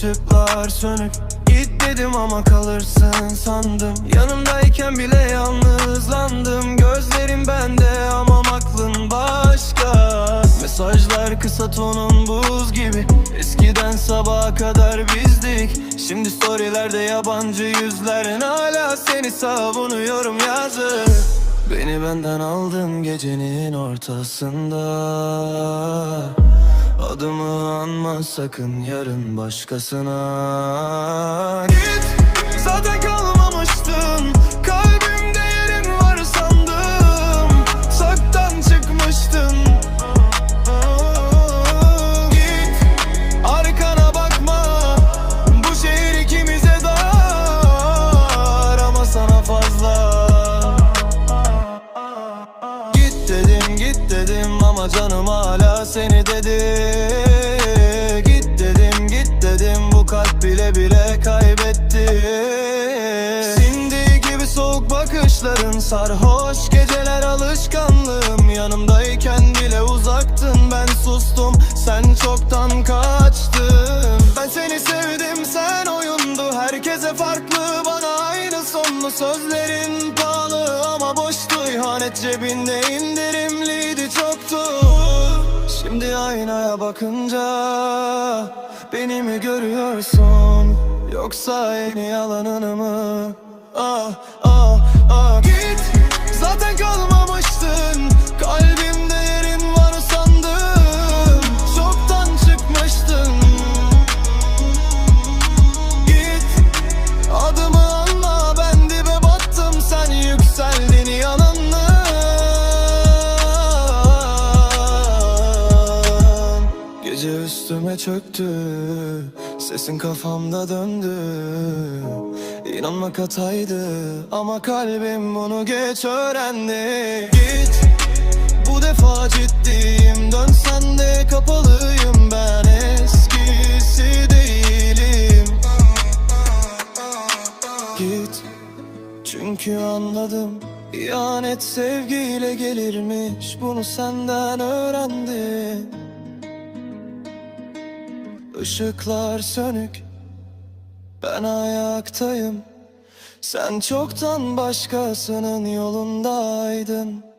ışıklar sönük. Git dedim ama kalırsın sandım. Yanımdayken bile yalnızlandım. Gözlerim bende ama aklın başka. Mesajlar kısa tonun buz gibi. Eskiden sabaha kadar bizdik. Şimdi storylerde yabancı yüzlerin Hala seni savunuyorum yazık. Beni benden aldın gecenin ortasında Adımı anma sakın yarın başkasına Git zaten kalmamıştın Kalbimde yerin var sandım. Saktan çıkmıştın Git arkana bakma. Bu şehir ikimize dar Ama sana fazla. Git dedim git dedim ama canım hala seni sarhoş geceler alışkanlığım. Yanımdayken bile uzaktın ben sustum. Sen çoktan kaçtın. Ben seni sevdim sen oyundu. Herkese farklı bana aynı sonlu. Sözlerin pahalı ama boştu. İhanet cebinde indirimliydi çoktu. Şimdi aynaya bakınca beni mi görüyorsun? Yoksa en yalanını mı? Ah Gece üstüme çöktü Sesin kafamda döndü. İnanmak hataydı Ama kalbim bunu geç öğrendi. Git bu defa ciddiyim Dönsen de kapalıyım. Ben Eskisi değilim. Git çünkü anladım İhanet sevgiyle gelirmiş. Bunu senden öğrendim Işıklar sönük Ben ayaktayım. Sen çoktan başkasının yolundaydın